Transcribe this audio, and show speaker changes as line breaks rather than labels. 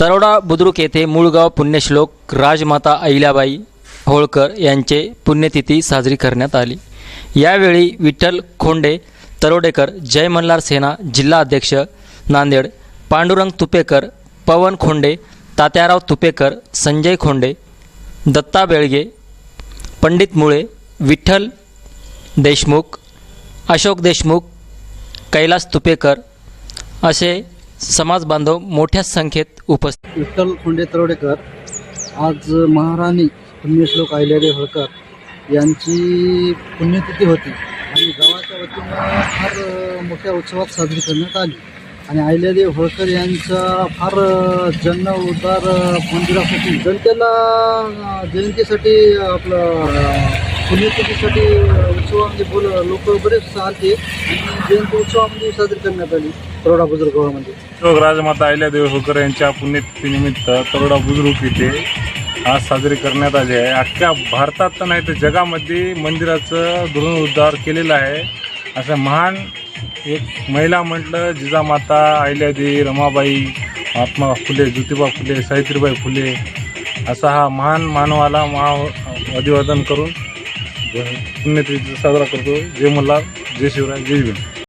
तरोडा बुद्रुक येथे मूळगाव पुण्यश्लोक राजमाता अहिल्याबाई होळकर यांचे पुण्यतिथी साजरी करण्यात आली. यावेळी विठ्ठल खोंडे तरोडेकर जय मल्हार सेना जिल्हा अध्यक्ष नांदेड पांडुरंग तुपेकर पवन खोंडे तात्याराव तुपेकर संजय खोंडे दत्ता बेळगे पंडित मुळे विठ्ठल देशमुख अशोक देशमुख कैलास तुपेकर असे समाज बांधव मोठ्या संख्येत उपस्थित
विठ्ठल खुंडे तरोडेकर आज महाराणी पुण्यश्लोक अहिल्यादेवी होळकर यांची पुण्यतिथी होती. आणि गावाच्या वतीनं फार मोठ्या उत्सवात साजरी करण्यात आली. आणि अहिल्यादेवी होळकर यांचा फार जन्म उद्धार मंदिरासाठी जनतेला जयंतीसाठी आपलं पुण्यतिथीसाठी उत्सवामध्ये बोल लोक बरेच आले आणि जयंती उत्सवामध्ये साजरी करण्यात आली. तरोडा बुजुर्ग हो म्हणजे.
शोक राजमाता अहिल्यादेवी होळकर यांच्या पुण्यतिथीनिमित्त तरोडा बुजुर्ग इथे आज साजरी करण्यात आली आहे. अख्ख्या भारतात तर नाही तर जगामध्ये मंदिराचं जीर्णोद्धार केलेलं आहे. असं महान एक महिला म्हटलं जिजामाता अहिल्यादेवी रमाबाई महात्मा फुले ज्योतिबा फुले सावित्रीबाई फुले असा हा महान मानवाला महा अभिवादन करून पुण्यतिथी साजरा करतो. जय मल्हार जय शिवराय जय भीम.